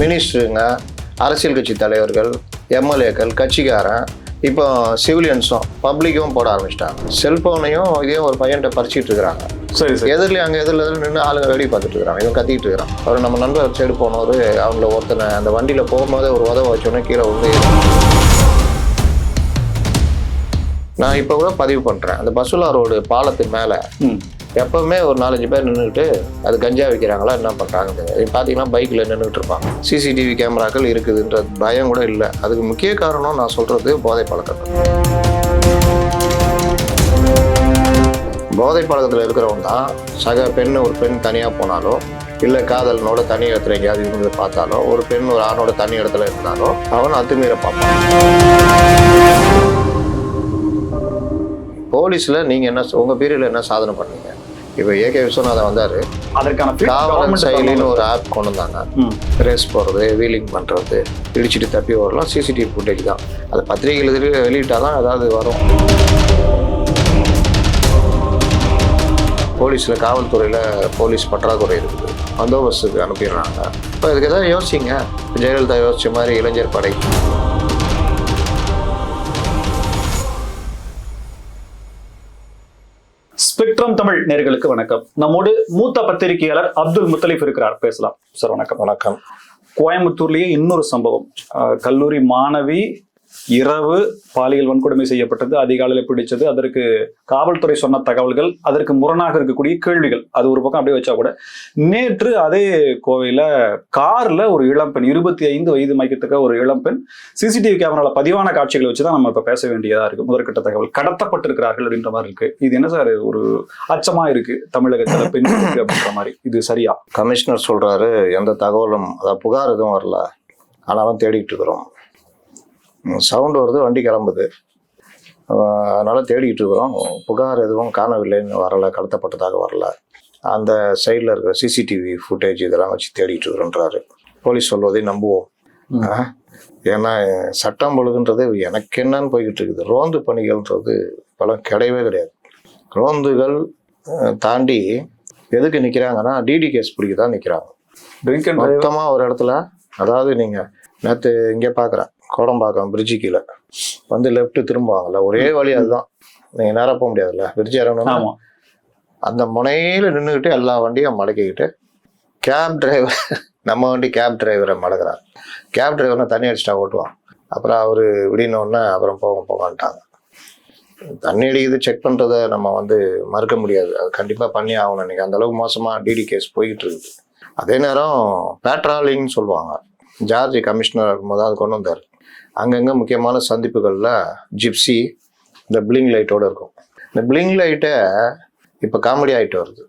மினிஸ்டருங்க அரசியல் கட்சி தலைவர்கள் எம்எல்ஏக்கள் கட்சிக்காரன் இப்போ சிவிலியன்ஸும் பப்ளிக்கும் போட ஆரம்பிச்சிட்டாங்க. செல்போனையும் இதையும் ஒரு பையன்கிட்ட பறிச்சிட்டு இருக்கிறாங்க. சரி சரி. எதிரில் அங்கே எதிரில் எதிரில் நின்று ஆளுங்க வேடி பார்த்துட்டு இருக்கிறாங்க. இவன் கத்திட்டு இருக்கிறான். அவர் நம்ம நண்பர் சைடு போனவர் அவங்கள ஒருத்தனை அந்த வண்டியில் போகும்போதே ஒரு உதவ வச்சோன்னே கீழே வந்து நான் இப்போ கூட பதிவு பண்ணுறேன் அந்த பசுலா ரோடு பாலத்து மேலே எப்பவுமே ஒரு நாலஞ்சு பேர் நின்றுட்டு அது கஞ்சா வைக்கிறாங்களா என்ன பண்ணுறாங்க பார்த்தீங்கன்னா பைக்கில் நின்றுட்டு இருப்பாங்க. சிசிடிவி கேமராக்கள் இருக்குதுன்ற பயம் கூட இல்லை. அதுக்கு முக்கிய காரணம் நான் சொல்கிறது போதை பழக்கம் போதை பழக்கத்தில் இருக்கிறவங்க தான் சக பெண் ஒரு பெண் தனியாக போனாலோ இல்லை காதலனோட தனி இடத்துல எங்கேயாவது இருந்து பார்த்தாலோ ஒரு பெண் ஒரு ஆணோட தனி இடத்துல இருந்தாலோ அவன் அத்துமீற பார்ப்பான். போலீஸில் நீங்கள் என்ன உங்கள் பீரியடில் என்ன சாதனை பண்ணீங்க? இப்போ ஏகே விஸ்வநாதன் வந்தார். அதற்கான காவலன் செயலின்னு. ஒரு ஆப் கொண்டு வந்தாங்க. ரேஸ் போகிறது வீலிங் பண்ணுறது இடிச்சிட்டு தப்பி வரலாம் சிசிடிவி ஃபுட்டேஜ் தான். அது பத்திரிகைகள் வெளியிட்டால் தான் ஏதாவது வரும். போலீஸில் காவல்துறையில் போலீஸ் பற்றாக்குறை இருக்குது. பந்தோபஸ்துக்கு அனுப்பிடுறாங்க. இப்போ இதுக்கு எதாவது யோசிங்க. ஜெயலலிதா யோசிச்ச மாதிரி இளைஞர் படை. தமிழ் நேர்களுக்கு வணக்கம். நம்மோடு மூத்த பத்திரிகையாளர் அப்துல் முத்தலிஃப் இருக்கிறார். பேசலாம். சார் வணக்கம். வணக்கம். கோயம்புத்தூர்லயே இன்னொரு சம்பவம். கல்லூரி மாணவி இரவு பாலியல் வன்கொடுமை செய்யப்பட்டது அதிகாலையில் பிடிச்சது அதற்கு காவல்துறை சொன்ன தகவல்கள் அதற்கு முரணாக இருக்கக்கூடிய கேள்விகள் அது ஒரு பக்கம் அப்படியே வச்சா கூட. நேற்று அதே கோவையில கார்ல ஒரு இளம்பெண் இருபத்தி ஐந்து வயது மைக்கத்துக்க ஒரு இளம்பெண் சிசிடிவி கேமராவில் பதிவான காட்சிகளை வச்சு தான் நம்ம இப்ப பேச வேண்டியதா இருக்கு. முதற்கட்ட தகவல் கடத்தப்பட்டிருக்கிறார்கள் அப்படின்ற மாதிரி இருக்கு. இது என்ன சார் ஒரு அச்சமா இருக்கு தமிழகத்துல பெண்களுக்கு அப்படின்ற மாதிரி? இது சரியா? கமிஷனர் சொல்கிறாரு எந்த தகவலும் அதாவது புகார் எதுவும் வரல. ஆனாலும் தேடிட்டு இருக்கிறோம். சவுண்டு வருது வண்டி கிளம்புது. அதனால தேடிட்டு இருக்கிறோம். புகார் எதுவும் காணவில்லைன்னு வரல கடத்தப்பட்டதாக வரல. அந்த சைடில் இருக்கிற சிசிடிவி ஃபுட்டேஜ் இதெல்லாம் வச்சு தேடிட்டு இருக்கிறோன்றாரு. போலீஸ் சொல்வதை நம்புவோம்? ஏன்னா சட்டம் ஒழுங்குன்றது எனக்கு என்னன்னு போய்கிட்டு இருக்குது. ரோந்து பணிகள்ன்றது இப்போலாம் கிடையவே கிடையாது. ரோந்துகள் தாண்டி எதுக்கு நிற்கிறாங்கன்னா டிடி கேஸ் பிடிக்க தான் நிற்கிறாங்க மொத்தமாக ஒரு இடத்துல அதாவது நீங்கள் நேற்று இங்கே பார்க்குறேன் கோடம்பாக்கம் பிரிட்ஜு கீழே. வந்து லெஃப்ட் திரும்புவாங்கல்ல. ஒரே வழி அதுதான். நீங்கள் நேராக போக முடியாதுல்ல. பிரிட்ஜ் இறங்கணும் அந்த முனையில் நின்றுக்கிட்டு எல்லா வண்டியும் மடக்கிக்கிட்டு கேப் டிரைவர் நம்ம வண்டி கேப் டிரைவரை மடக்கிறார். கேப் டிரைவர்னா தண்ணி அடிச்சிட்டா ஓட்டுவான். அப்புறம் அவர் விடினோடனே அப்புறம் போக போகான்ட்டாங்க தண்ணி அடிக்குது செக் பண்ணுறத நம்ம வந்து மறுக்க முடியாது. அது கண்டிப்பாக பண்ணி ஆகணும் இன்னைக்கு. அந்த அளவுக்கு மோசமாக டிடி கேஸ் போய்கிட்டு இருக்குது. அதே நேரம் பேட்ராலிங்னு சொல்லுவாங்க. ஜார்ஜ் கமிஷனர் இருக்கும்போது அது கொண்டு வந்தார். அங்கங்கே முக்கியமான சந்திப்புகளில் ஜிப்சி இந்த பிளிங் லைட்டோடு இருக்கும். இந்த பிளிங் லைட்டை இப்போ காமெடி ஆகிட்டு வருது.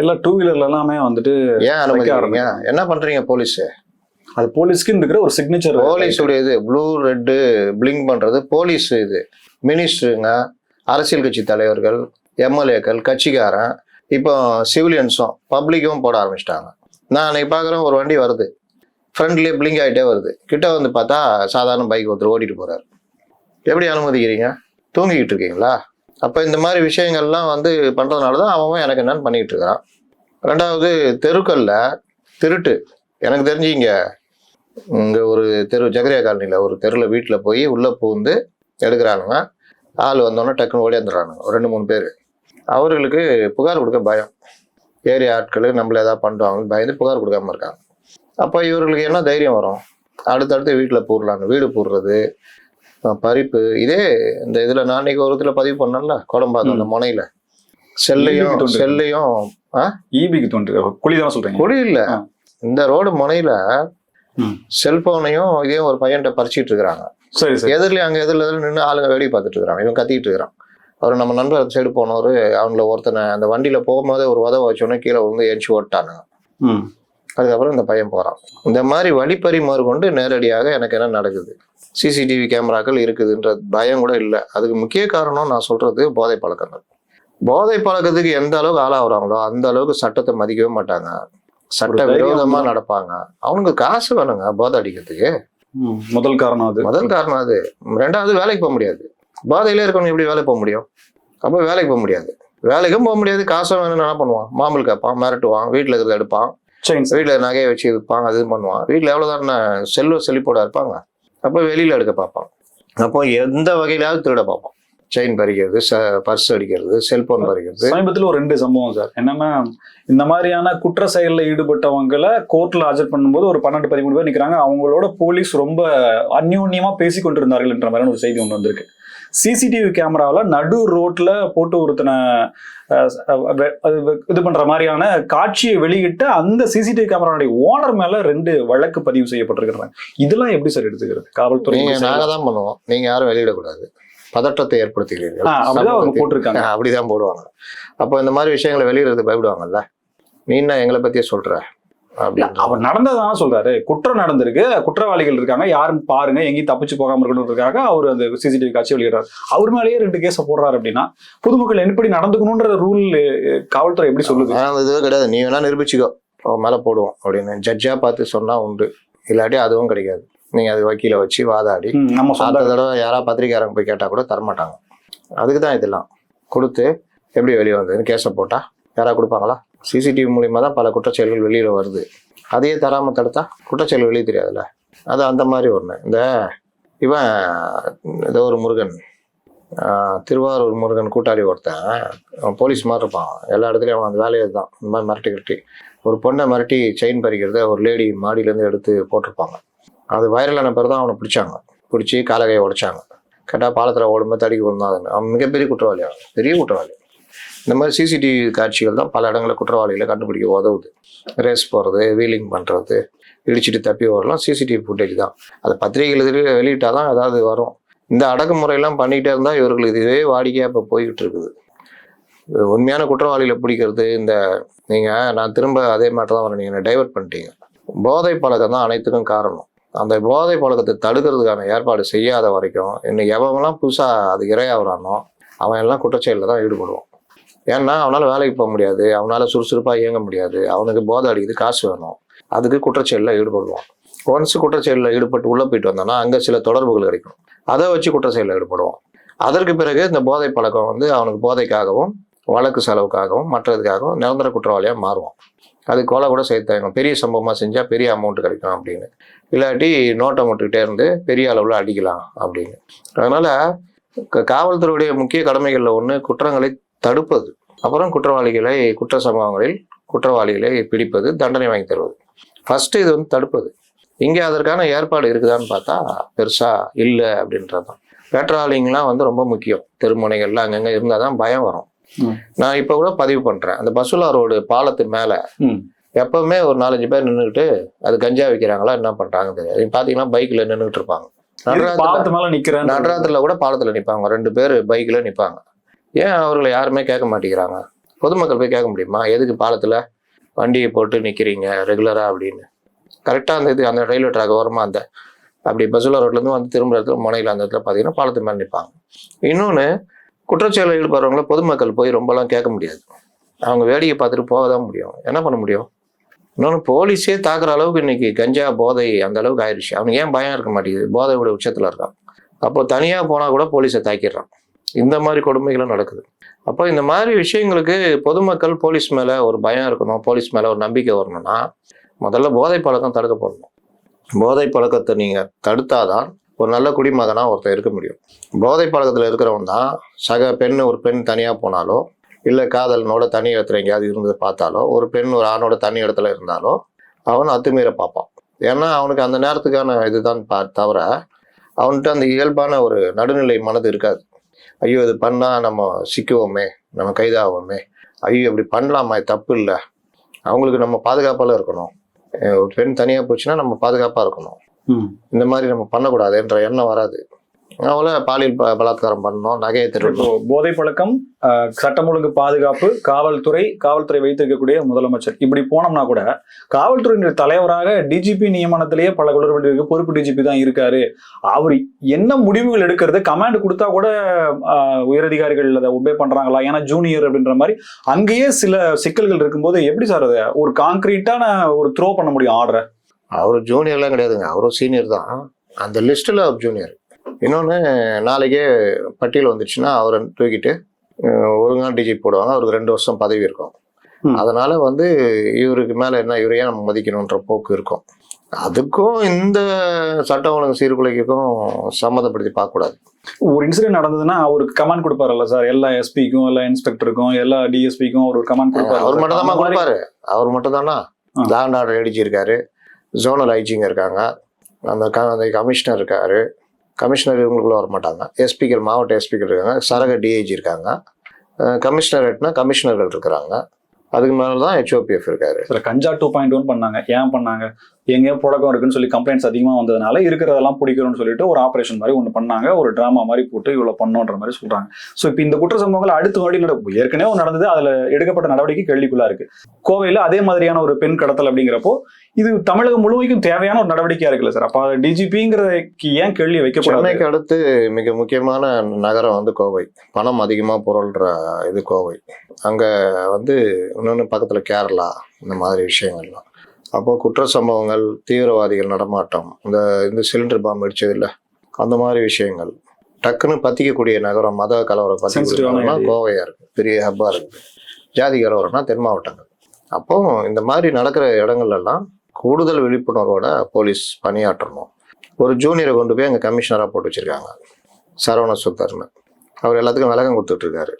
எல்லாம் டூ வீலர்ல எல்லாமே வந்துட்டு ஏன் அனுமதிக்கிறீங்க என்ன பண்றீங்க போலீஸ் அது போலீஸ்க்கு இருக்கிற ஒரு சிக்னேச்சர் போலீஸ் உடைய இது ப்ளூ ரெட்டு பிளிங்க் பண்றது போலீஸ் இது. மினிஸ்டருங்க அரசியல் கட்சி தலைவர்கள் எம்எல்ஏக்கள் கட்சிக்காரன் இப்போ சிவிலியன்ஸும் பப்ளிக்கும் போட ஆரம்பிச்சிட்டாங்க. நான் அன்னைக்கு பார்க்குறேன் ஒரு வண்டி வருது. ஃப்ரண்ட்லேயே பிளிங்க் ஆகிட்டே வருது. கிட்ட வந்து பார்த்தா சாதாரண பைக் ஒருத்தர் ஓட்டிட்டு போகிறார் எப்படி அனுமதிக்கிறீங்க? தூங்கிக்கிட்டு இருக்கீங்களா? அப்போ இந்த மாதிரி விஷயங்கள்லாம் வந்து பண்ணுறதுனால தான் அவன் எனக்கு என்னன்னு பண்ணிக்கிட்டு இருக்கான் ரெண்டாவது தெருக்கல்ல திருட்டு. எனக்கு தெரிஞ்சு இங்கே இங்கே ஒரு தெரு ஜெகரியா காலனியில் ஒரு தெருவில் வீட்டில் போய் உள்ளே பூந்து எடுக்கிறானுங்க. ஆள் வந்தோடனே டக்குன்னு ஓடியாந்துடுறானுங்க ஒரு ரெண்டு மூணு பேர். அவர்களுக்கு புகார் கொடுக்க பயம். ஏரியா ஆட்கள் நம்மள ஏதாவது பண்ணுறாங்கன்னு பயந்து புகார் கொடுக்காம இருக்காங்க. அப்போ இவர்களுக்கு என்ன தைரியம் வரும்? அடுத்தடுத்து வீட்டில் பூரலான்னு வீடு பூடுறது பறிப்பு இதே இந்த இதில் நான் அன்னைக்கு ஒரு இதில் பதிவு பண்ணல குடம்பாக்கம் அந்த முனையில். செல்லையும். செல்லையும் ஈபிக்கு தோன்று குழி தான் சொல்றீங்க? குழி இல்லை. இந்த ரோடு முனையில். செல்போனையும் இதையும் ஒரு பையன்கிட்ட பறிச்சிட்டு இருக்கிறாங்க. சரி சரி. எதிரில் அங்கே எதிரில் எதிரில் நின்று ஆளுங்க வேடி பார்த்துட்டு இருக்கிறாங்க. இவன் கத்திட்டு இருக்கிறான். அவர் நம்ம நண்பர் சைடு போனவர் அவங்கள ஒருத்தனை அந்த வண்டியில் போகும்போதே ஒரு உதவ வச்சோடனே கீழே வந்து எஞ்சி ஓட்டானுங்க. ம். அதுக்கப்புறம் இந்த பையன் போகிறான் இந்த மாதிரி வழிப்பறி கொண்டு நேரடியாக எனக்கு என்ன நடக்குது? சிசிடிவி கேமராக்கள் இருக்குதுன்ற பயம் கூட இல்லை. அதுக்கு முக்கிய காரணம் நான் சொல்றது போதை பழக்கங்கள். போதை பழக்கத்துக்கு எந்த அளவுக்கு ஆளாகிறாங்களோ அந்த அளவுக்கு சட்டத்தை மதிக்கவே மாட்டாங்க. சட்ட ஒரு தைரியம் விரோதமா வந்துரும். நடப்பாங்க. அவனுக்கு காசு வேணுங்க போதை அடிக்கிறதுக்கு. முதல் காரணம் அது. முதல் காரணம் அது. ரெண்டாவது வேலைக்கு போக முடியாது. போதையில இருக்கவங்க எப்படி வேலைக்கு போக முடியும்? அப்போ வேலைக்கு போக முடியாது. வேலைக்கும் போக முடியாது. காசும் வேணும்னு என்ன பண்ணுவான்? மாம்பழம் கேட்பான் மிரட்டுவான் வீட்டில் இருக்கிறத எடுப்பான். வீட்டில் நகையை வச்சு விற்பான் அது பண்ணுவான் வீட்டில் எவ்வளோதான் செல்வ செழிப்போட இருப்பாங்க. அப்போ வெளியில் எடுக்க பார்ப்பான் அப்போ எந்த வகையிலாவது திருட பார்ப்பான் செயின் பறிக்கிறது பர்ஸ் அடிக்கிறது செல்போன் பறிக்கிறது. சமீபத்தில் ஒரு ரெண்டு சம்பவம் சார். என்னன்னா இந்த மாதிரியான குற்ற செயலில் ஈடுபட்டவங்களை கோர்ட்ல ஆஜர் பண்ணும்போது ஒரு பன்னெண்டு பதிமூணு பேர் நிக்கிறாங்க. அவங்களோட போலீஸ் ரொம்ப அந்யோன்யமா பேசி கொண்டிருந்தார்கள் என்ற மாதிரியான ஒரு செய்தி ஒன்று வந்திருக்கு. சிசிடிவி கேமராவில் நடு ரோட்ல போட்டு ஒருத்தனை இது பண்ற மாதிரியான காட்சியை வெளியிட்ட அந்த சிசிடிவி கேமராவுடைய ஓனர் மேல ரெண்டு வழக்கு பதிவு செய்யப்பட்டிருக்கிறாங்க. இதெல்லாம் எப்படி சார் எடுத்துக்கிறது? காவல்துறை நீங்க எப்படி செய்யலாம்? நாங்க தான் பண்ணுவோம். நீங்க யாரும் வெளியிடக்கூடாது. பதற்றத்தை ஏற்படுத்துகிறீர்கள். அப்படிதான் போடுவாங்க. அப்போ இந்த மாதிரி விஷயங்களை வெளியிடுறது பயப்படுவாங்கல்ல? நீ என்ன எங்களை பத்தியே சொல்ற அவர் நடந்ததான் சொல்றாரு. குற்றம் நடந்திருக்கு. குற்றவாளிகள் இருக்காங்க. யாரும் பாருங்க. எங்கேயும் தப்பிச்சு போகாம இருக்கணுன்றதுக்காக அவர் அந்த சிசிடிவி காட்சி வெளியிடுறாரு. அவர் மேலேயே ரெண்டு கேஸ போடுறாரு அப்படின்னா பொதுமக்கள் எப்படி நடந்துக்கணும்ன்ற ரூல் காவல்துறை எப்படி சொல்லுது? இதுவே கிடையாது. நீ வேணா நிரூபிச்சுக்கோ. அவன் மேல போடுவோம் அப்படின்னு. ஜட்ஜா பார்த்து சொன்னா உண்டு. இல்லாட்டி அதுவும் கிடைக்காது. நீங்க அது வக்கீல வச்சு வாதாடி. நம்ம சொந்த தடவை யாரா பத்திரிக்காரங்க போய் கேட்டா கூட தரமாட்டாங்க அதுக்கு தான் இதெல்லாம். கொடுத்து எப்படி வெளியே வந்ததுன்னு கேஸை போட்டா யாரா கொடுப்பாங்களா? சிசிடிவி மூலியமா தான் பல குற்றச்செயல்கள் வெளியில வருது. அதையே தராம தடுத்தா குற்றச்செயல் வெளியே தெரியாதுல்ல? அது அந்த மாதிரி ஒண்ணு. இந்த இவன் ஏதோ ஒரு முருகன் திருவாரூர் முருகன் கூட்டாளி ஒருத்தன் அவன் போலீஸ் மாதிரி இருப்பான். எல்லா இடத்துலயும் அவன் அந்த வேலையை தான் இந்த மாதிரி மிரட்டி கிரட்டி. ஒரு பொண்ணை மிரட்டி செயின் பறிக்கிறத ஒரு லேடி மாடியிலேருந்து எடுத்து போட்டிருப்பாங்க. அது வைரலான பேர் தான் அவனை பிடிச்சாங்க. பிடிச்சி காலகையை உடைச்சாங்க. கேட்டால் பாலத்தில் ஓடும்போது தடிக்க விழுந்தாங்க அவன் மிகப்பெரிய குற்றவாளி அவன் பெரிய குற்றவாளி. இந்த மாதிரி சிசிடிவி காட்சிகள் தான் பல இடங்களில் குற்றவாளிகளை கண்டுபிடிக்க உதவுது. ரேஸ் போகிறது வீலிங் பண்ணுறது இடிச்சிட்டு தப்பி வரலாம் சிசிடிவி ஃபுட்டேஜ் தான். அது பத்திரிகைகள் வெளியிட்டால் தான் ஏதாவது வரும். இந்த அடக்குமுறையெல்லாம் பண்ணிகிட்டே இருந்தால் இவர்களுக்கு இதுவே வாடிக்கையாக இப்போ போய்கிட்டு இருக்குது. உண்மையான குற்றவாளிகளை பிடிக்கிறது இந்த நீங்கள் நான் திரும்ப அதே மாதிரி தான் வரேன் நீங்கள் டைவர்ட் பண்ணிட்டீங்க. போதை பழக்கம் தான் அனைத்துக்கும் காரணம். அந்த போதை பழக்கத்தை தடுக்கிறதுக்கான ஏற்பாடு செய்யாத வரைக்கும் இன்னைக்கு எவன்லாம் புதுசாக அது இரையாகிறானோ அவன் எல்லாம் குற்றச்செயலில் தான் ஈடுபடுவான். ஏன்னா அவனால் வேலைக்கு போக முடியாது அவனால் சுறுசுறுப்பாக இயங்க முடியாது அவனுக்கு போதை அடிக்குது காசு வேணும். அதுக்கு குற்றச்செயலில் ஈடுபடுவான். ஒன்ஸ் குற்றச்செயலில் ஈடுபட்டு உள்ளே போயிட்டு வந்தோன்னா அங்கே சில தொடர்புகள் கிடைக்கும். அதை வச்சு குற்றச்செயலில் ஈடுபடுவான். அதற்கு பிறகு இந்த போதை பழக்கம் வந்து அவனுக்கு போதைக்காகவும் வழக்கு செலவுக்காகவும் மற்றதுக்காகவும் நிரந்தர குற்றவாளியாக மாறுவான். அது கொலை கூட சேர்த்தாங்க. பெரிய சம்பவமாக செஞ்சால் பெரிய அமௌண்ட் கிடைக்கும் அப்படின்னு. இல்லாட்டி நோட்டை மட்டுக்கிட்டே இருந்து பெரிய அளவில் அடிக்கலாம் அப்படின்னு. அதனால் காவல்துறையுடைய முக்கிய கடமைகளில் ஒன்று குற்றங்களை தடுப்பது. அப்புறம் குற்றவாளிகளை குற்ற சம்பவங்களில் குற்றவாளிகளை பிடிப்பது தண்டனை வாங்கி தருவது. ஃபஸ்ட்டு இது வந்து தடுப்பது. இங்கே அதற்கான ஏற்பாடு இருக்குதான்னு பார்த்தா பெருசாக இல்லை அப்படின்றது தான் பேட்ராலிங்லாம் வந்து ரொம்ப முக்கியம். தெருமுனைகள்லாம் அங்கங்கே இருந்தால் தான் பயம் வரும். நான் இப்போ கூட பதிவு பண்ணுறேன் அந்த பசுலா ரோடு பாலத்து மேலே. எப்பவுமே ஒரு நாலஞ்சு பேர் நின்றுக்கிட்டு அது கஞ்சா விற்கிறாங்களா என்ன பண்ணுறாங்க தெரியாது. நீங்க பார்த்தீங்கன்னா பைக்கில் நின்றுட்டு இருப்பாங்க. நடராத்திரில கூட பாலத்தில் நிற்பாங்க ரெண்டு பேர் பைக்கில் நிற்பாங்க ஏன் அவர்களை யாருமே கேட்க மாட்டேங்கிறாங்க? பொதுமக்கள் போய் கேட்க முடியுமா? எதுக்கு பாலத்தில் வண்டியை போட்டு நிற்கிறீங்க ரெகுலராக அப்படின்னு? கரெக்டாக அந்த இது அந்த ரயில்வே ட்ராக் ஓரமாக அந்த அப்படி பசுலா ரோட்லேருந்து வந்து திரும்ப இடத்துல முனையில் அந்த இடத்துல பார்த்தீங்கன்னா பாலத்து மேலே நிற்பாங்க இன்னொன்று குற்றச்செயலில் ஈடுபடுறவங்கள பொதுமக்கள் போய் ரொம்பலாம் கேட்க முடியாது. அவங்க வேடிக்கை பார்த்துட்டு போக தான் முடியும். என்ன பண்ண முடியும்? இன்னொன்று போலீஸே தாக்குற அளவுக்கு இன்னைக்கு கஞ்சா போதை அந்த அளவுக்கு ஆயிடுச்சு அவனுக்கு ஏன் பயம் இருக்க மாட்டேங்குது? போதையோட உச்சத்தில் இருக்கான். அப்போ தனியாக போனால் கூட போலீஸை தாக்கிடுறான். இந்த மாதிரி கொடுமைகளும் நடக்குது. அப்போ இந்த மாதிரி விஷயங்களுக்கு பொதுமக்கள் போலீஸ் மேலே ஒரு பயம் இருக்கணும். போலீஸ் மேலே ஒரு நம்பிக்கை வரணும்னா முதல்ல போதை பழக்கம் தடுக்கப்படணும். போதை பழக்கத்தை நீங்கள் தடுத்தாதான் ஒரு நல்ல குடிமகனாக ஒருத்தன் இருக்க முடியும். போதை பழக்கத்தில் இருக்கிறவன் தான் சக பெண் ஒரு பெண் தனியாக போனாலோ இல்லை காதலனோட தனி இடத்துல எங்கேயாவது இருந்து பார்த்தாலோ ஒரு பெண் ஒரு ஆணோட தனி இடத்துல இருந்தாலோ அவன் அத்துமீற பார்ப்பான். ஏன்னா அவனுக்கு அந்த நேரத்துக்கான இதுதான் பா தவிர அவன்கிட்ட அந்த இயல்பான ஒரு நடுநிலை மனது இருக்காது. ஐயோ இது பண்ணால் நம்ம சிக்குவோமே நம்ம கைதாகுவோமே ஐயோ இப்படி பண்ணலாமா இது தப்பு இல்லை. அவங்களுக்கு நம்ம பாதுகாப்பால இருக்கணும். ஒரு பெண் தனியாக போச்சுன்னா நம்ம பாதுகாப்பாக இருக்கணும். இந்த மாதிரி நம்ம பண்ணக்கூடாதுன்ற எண்ணம் வராது. அவளை பாலியல் பலாத்காரம் பண்ணணும் நகையை திருடணும். போதை பழக்கம் சட்டம் ஒழுங்கு பாதுகாப்பு காவல்துறை காவல்துறை வைத்திருக்கக்கூடிய முதலமைச்சர். இப்படி போனோம்னா கூட காவல்துறையினுடைய தலைவராக டிஜிபி நியமனத்திலேயே பல குளறுபடிகளுக்கு பொறுப்பு டிஜிபி தான் இருக்காரு. அவர் என்ன முடிவுகள் எடுக்கிறது? கமாண்ட் கொடுத்தா கூட உயரதிகாரிகள் அதை ஒபே பண்றாங்களா? ஏன்னா ஜூனியர் அப்படின்ற மாதிரி அங்கேயே சில சிக்கல்கள் இருக்கும்போது எப்படி சார் அதை ஒரு கான்கிரீட்டான ஒரு த்ரோ பண்ண முடியும் ஆர்டரை அவர் ஜூனியர்லாம் கிடையாதுங்க. அவரும் சீனியர் தான். அந்த லிஸ்ட்டில் அவர் ஜூனியர் இன்னொன்று நாளைக்கே பட்டியல் வந்துச்சுன்னா அவரை தூக்கிட்டு அஹ், ஒழுங்கா டிஜி போடுவாங்க. அவருக்கு ரெண்டு வருஷம் பதவி இருக்கும். அதனால வந்து இவருக்கு மேல என்ன இவரையே நம்ம மதிக்கணுன்ற போக்கு இருக்கும். அதுக்கும் இந்த சட்ட ஒழுங்கு சீர்குலைக்கும் சம்மந்தப்படுத்தி பார்க்கக்கூடாது. ஒரு இன்சிடென்ட் நடந்ததுன்னா அவருக்கு கமாண்ட் கொடுப்பாருல்ல சார் எல்லா எஸ்பிக்கும் எல்லா இன்ஸ்பெக்டருக்கும் எல்லா டிஎஸ்பிக்கும் அவர் ஒரு கமாண்ட் கொடுப்பாரு. அவர் மட்டும் தான் கொடுப்பாரு. அவர் மட்டும் தானா. லேண்ட் ஆர்டர் அடிச்சிருக்காரு. ஜோனல் ஐஜிங்க இருக்காங்க. அந்த க- அந்த கமிஷனர் இருக்கார். கமிஷனர் இவங்களுக்குள்ள வர மாட்டாங்க எஸ்பிக்கள் மாவட்ட எஸ்பிக்கள் இருக்காங்க. சரக டிஐஜி இருக்காங்க. கமிஷனரேட்னா கமிஷனர்கள் இருக்கிறாங்க. அதுக்கு மேலே தான் ஹெச்ஓபிஎஃப் இருக்காரு. சார் கஞ்சா டூ பாயிண்ட் ஒன் பண்ணாங்க. ஏன் பண்ணாங்க? எங்கேயோ புழக்கம் இருக்குன்னு சொல்லி கம்ப்ளைண்ட்ஸ் அதிகமாக வந்ததுனால இருக்கிறதெல்லாம் பிடிக்கணும்னு சொல்லிட்டு ஒரு ஆப்ரேஷன் மாதிரி ஒன்று பண்ணாங்க. ஒரு ட்ராமா மாதிரி போட்டு இவ்வளோ பண்ணோன்ற மாதிரி சொல்கிறாங்க ஸோ இப்போ இந்த குற்ற சம்பவங்கள் அடுத்த வாடி நடக்கும் ஏற்கனவே நடந்தது. அதில் எடுக்கப்பட்ட நடவடிக்கை கேள்விக்குள்ளா இருக்கு. கோவையில் அதே மாதிரியான ஒரு பெண் கடத்தல் அப்படிங்கிறப்போ இது தமிழகம் முழுமைக்கும் தேவையான ஒரு நடவடிக்கையா இருக்குல்ல சார்? அப்போ டிஜிபிங்கிறதுக்கு ஏன் கேள்வி வைக்கப்படாது? சென்னைக்கு அடுத்து மிக முக்கியமான நகரம் வந்து கோவை. பணம் அதிகமாக புரள்ற இது கோவை. அங்கே வந்து இன்னொன்று பக்கத்தில் கேரளா இந்த மாதிரி விஷயங்கள்லாம். அப்போ குற்ற சம்பவங்கள் தீவிரவாதிகள் நடமாட்டம் இந்த இந்த சிலிண்டர் பாம்பு அடிச்சது இல்ல. அந்த மாதிரி விஷயங்கள். டக்குன்னு பத்திக்கக்கூடிய நகரம் மத கலவரம் பத்திக்கக்கூடிய Sensitive-ஆன நகரம்னா area. கோவையா இருக்கு. பெரிய ஹப்பா இருக்குது ஜாதி கலவரம்னா தென் மாவட்டங்கள். அப்போ இந்த மாதிரி நடக்கிற இடங்கள்ல எல்லாம் கூடுதல் விழிப்புணர்வோட போலீஸ் பணியாற்றணும். ஒரு ஜூனியரை கொண்டு போய் அங்கே கமிஷனராக போட்டு வச்சிருக்காங்க. சரவண சுத்தர்னு அவர் எல்லாத்துக்கும் விளக்கம் கொடுத்துட்டு இருக்காரு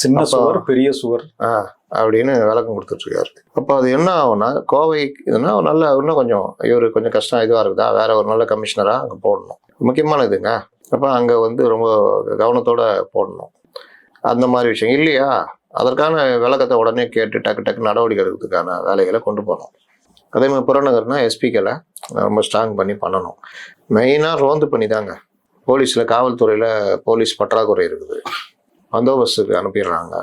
சின்ன சுவர் பெரிய சுவர். ஆ அப்படின்னு விளக்கம் கொடுத்துட்டு இருக்காரு அப்போ அது என்ன ஆகும்னா கோவை இதுனா நல்ல இன்னும் கொஞ்சம் இவர் கொஞ்சம் கஷ்டம் இதுவாக இருக்குதா? வேற ஒரு நல்ல கமிஷனராக அங்கே போடணும். முக்கியமான இதுங்க. அப்போ அங்கே வந்து ரொம்ப கவனத்தோட போடணும். அந்த மாதிரி விஷயம். இல்லையா? அதற்கான விளக்கத்தை உடனே கேட்டு டக்கு டக்கு நடவடிக்கை எடுக்கிறதுக்கான வேலைகளை கொண்டு போகணும். அதே மாதிரி புறநகர்னா எஸ்பிக்களை ரொம்ப ஸ்ட்ராங் பண்ணி பண்ணணும். மெயினாக ரோந்து பண்ணி தாங்க. போலீஸில் காவல்துறையில் போலீஸ் பற்றாக்குறை இருக்குது. பந்தோபஸ்துக்கு அனுப்பிடுறாங்க.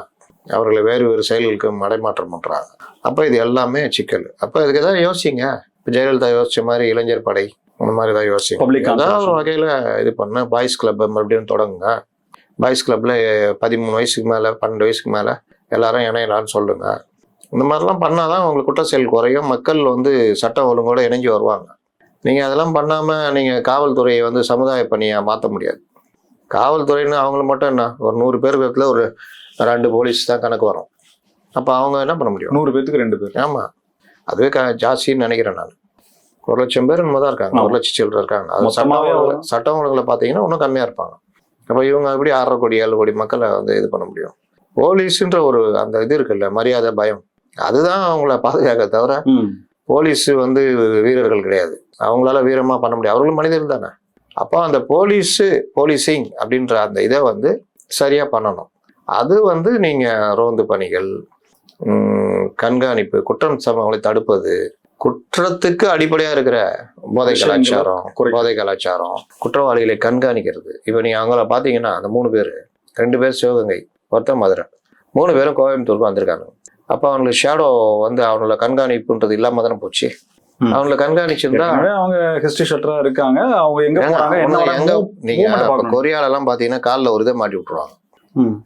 அவர்களை வேறு வேறு செயல்களுக்கு மடைமாற்றம் பண்ணுறாங்க அப்போ இது எல்லாமே சிக்கல். அப்போ இதுக்கு ஏதாவது யோசிங்க. இப்போ ஜெயலலிதா யோசிச்ச மாதிரி இளைஞர் படை அந்த மாதிரி ஏதாவது யோசிங்க. ஏதாவது ஒரு. வகையில் இது பண்ண. பாய்ஸ் கிளப் மறுபடியும் தொடங்குங்க. பாய்ஸ் கிளப்பில் பதிமூணு வயசுக்கு மேலே பன்னெண்டு வயசுக்கு மேலே எல்லாரும் இணையலான்னு சொல்லுங்க. இந்த மாதிரிலாம் பண்ணாதான் உங்களுக்கு குற்ற செயல் குறையும். மக்கள் வந்து சட்ட ஒழுங்கோட இணைஞ்சு வருவாங்க. நீங்கள் அதெல்லாம் பண்ணாமல் நீங்கள் காவல்துறையை வந்து சமுதாய பணியாக மாற்ற முடியாது. காவல்துறைன்னு அவங்கள மட்டும் என்ன? ஒரு நூறு பேர் பேர்ல ஒரு ரெண்டு போலீஸ் தான் கணக்கு வரும். அப்போ அவங்க என்ன பண்ண முடியும்? நூறு பேத்துக்கு ரெண்டு பேர். ஆமாம் அதுவே க ஜாஸ்தின்னு நினைக்கிறேன் நான். ஒரு லட்சம் பேர் என்னமோ தான் இருக்காங்க. ஒரு லட்சம் சில்லற இருக்காங்க. அது சட்டம் சட்டம் ஒழுங்குல பார்த்தீங்கன்னா இன்னும் கம்மியாக இருப்பாங்க. அப்போ இவங்க எப்படி ஆறரை கோடி ஏழு கோடி மக்களை வந்து இது பண்ண முடியும்? போலீஸுன்ற ஒரு அந்த இது இருக்குல்ல மரியாதை பயம். அதுதான் அவங்கள பாதுகாக்க தவிர போலீஸ் வந்து வீரர்கள் கிடையாது. அவங்களால வீரமா பண்ண முடியாது. அவர்களும் மனிதர்கள் தானே. அப்போ அந்த போலீஸு போலீசிங் அப்படின்ற அந்த இதை வந்து சரியா பண்ணணும். அது வந்து நீங்க ரோந்து பணிகள் கண்காணிப்பு குற்றம் சம்பவங்களை தடுப்பது குற்றத்துக்கு அடிப்படையா இருக்கிற போதை கலாச்சாரம் போதை கலாச்சாரம் குற்றவாளிகளை கண்காணிக்கிறது. இப்போ நீங்க அவங்கள பாத்தீங்கன்னா அந்த மூணு பேர் ரெண்டு பேர் சிவகங்கை ஒருத்தன் மதுரை மூணு பேரும் கோயம்புத்தூருக்கு வந்திருக்காங்க. அப்போ அவங்களுக்கு ஷேடோ வந்து அவங்கள கண்காணிப்புன்றது இல்லாம தானே போச்சு. அவங்கள கண்காணிச்சிருந்தா அவங்க ஹிஸ்டரி ஷட்டரா இருக்காங்க. அவங்க எங்க போறாங்க எங்க நீங்க இப்ப. கொரியால எல்லாம் பாத்தீங்கன்னா கால்ல ஒரு இதை மாட்டி விட்டுருவாங்க.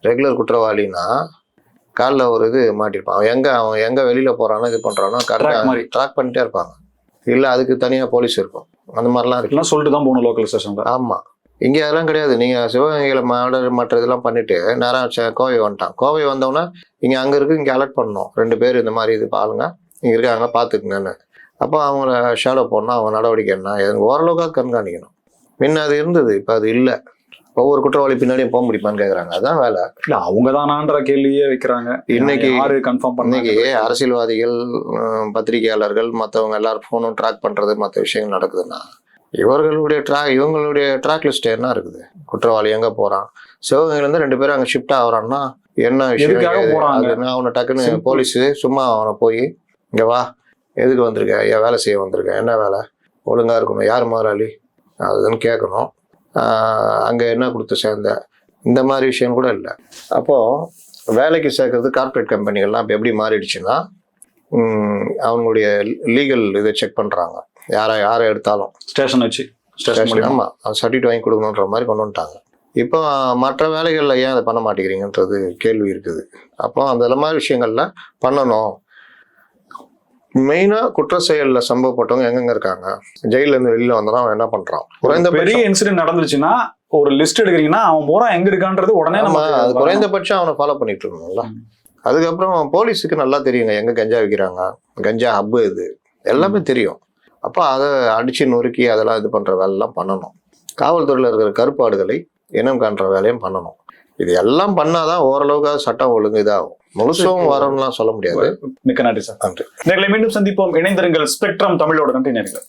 ரெகுலர் குற்றவாளினா கால்ல ஒரு இது மாட்டிருப்பான். அவன் எங்க அவன் எங்க வெளியில போறானோ இது பண்றானோ Track மாதிரி. ட்ராக் பண்ணிட்டே இருப்பாங்க. இல்ல அதுக்கு தனியா போலீஸ் இருக்கும். அந்த மாதிரிலாம் இருக்கு. எல்லாம் சொல்லிட்டு தான் போகணும் லோக்கல் ஸ்டேஷன்ல ஆமா. இங்க அதெல்லாம் கிடையாது. நீங்க சிவகங்கையில மாடல் மற்ற இதெல்லாம் பண்ணிட்டு நேரம் கோவை வந்துட்டான். கோவை வந்தோடனே இங்க அங்க இருக்கு இங்க அலர்ட் பண்ணணும். ரெண்டு பேர் இந்த மாதிரி இது பாருங்க. இங்க இருக்காங்க பாத்துக்குங்கன்னு அப்போ அவங்கள ஷேடோ போடணும். அவங்க நடவடிக்கை என்ன? ஓரளவுக்காக கண்காணிக்கணும். முன்ன அது இருந்தது இப்போ அது இல்லை. ஒவ்வொரு குற்றவாளி பின்னாடியும் போக முடியுமான்னு கேக்குறாங்க. அதான் வேலை. இல்ல அவங்க தானான்ற கேள்வியே வைக்கிறாங்க. இன்னைக்கு- யாரு கன்ஃபார்ம் இன்னைக்கு பண்ணீங்க அரசியல்வாதிகள் பத்திரிகையாளர்கள் மற்றவங்க எல்லாரும் ஃபோனும் ட்ராக் பண்றது மற்ற விஷயங்கள் நடக்குதுன்னா இவர்களுடைய ட்ராக் இவங்களுடைய ட்ராக் லிஸ்ட் என்ன இருக்குது? குற்றவாளி எங்க போறான்? சிவகங்கையில இருந்து ரெண்டு பேரும் அங்க ஷிஃப்ட் ஆகுறான்னா என்ன விஷயம்? அதுன்னா அவனை டக்குன்னு. போலீஸ் சும்மா அவனை போய் இங்க வா. எதுக்கு வந்திருக்க? ஏன் வேலை செய்ய வந்திருக்க. என்ன வேலை? ஒழுங்கா இருக்கணும். யார் முதலாளி? அதுன்னு கேட்கணும். அங்க என்ன கொடுத்து சேர்ந்த? இந்த மாதிரி விஷயம் கூட இல்லை. அப்போ வேலைக்கு சேர்க்கறது கார்ப்பரேட் கம்பெனிகள்லாம் இப்போ எப்படி மாறிடுச்சுன்னா அவங்களுடைய லீகல் இதை செக் பண்றாங்க. யாரை யாரை எடுத்தாலும். ஸ்டேஷன் வச்சு ஸ்டேஷன் ஆமாம் சர்டிஃபிகேட் வாங்கி கொடுக்கணுன்ற மாதிரி கொண்டு வந்துட்டாங்க இப்போ மற்ற வேலைகளில் ஏன் அதை பண்ண மாட்டேங்கிறீங்கன்றது கேள்வி இருக்குது. அப்போ அந்த மாதிரி விஷயங்கள்ல பண்ணணும். மெயினாக குற்ற செயலில் சம்பவப்பட்டவங்க எங்கெங்க இருக்காங்க? ஜெயில இருந்து வெளியில வந்தோம்னா அவன் என்ன பண்றான்? பெரிய குறைந்தபட்சம் இன்சிடென்ட் நடந்துச்சுன்னா ஒரு லிஸ்ட் எடுக்கிறீங்கன்னா அவன் போறான் எங்க இருக்கான்றது உடனே நம்ம அது குறைந்தபட்சம் அவனை ஃபாலோ பண்ணிட்டு இருக்கணும்ல. அதுக்கப்புறம் போலீஸுக்கு நல்லா தெரியுங்க எங்க கஞ்சா விற்கிறாங்க கஞ்சா ஹப்பு இது. எல்லாமே தெரியும். அப்போ அதை அடிச்சு நொறுக்கி அதெல்லாம் இது பண்ற வேலைலாம் பண்ணணும். காவல்துறையில் இருக்கிற கருப்பாடுகளை இனம் காண்ற வேலையும் பண்ணணும். இது எல்லாம் பண்ணாதான் ஓரளவுக்கு சட்டம் ஒழுங்கு இதாகும். முழுசும் வரும்லாம் சொல்ல முடியாது. மிக்க நன்றி சார். நன்றி. மீண்டும் சந்திப்போம். இணைந்திருங்கள். ஸ்பெக்ட்ரம் தமிழோட நன்றி நேர்கள்.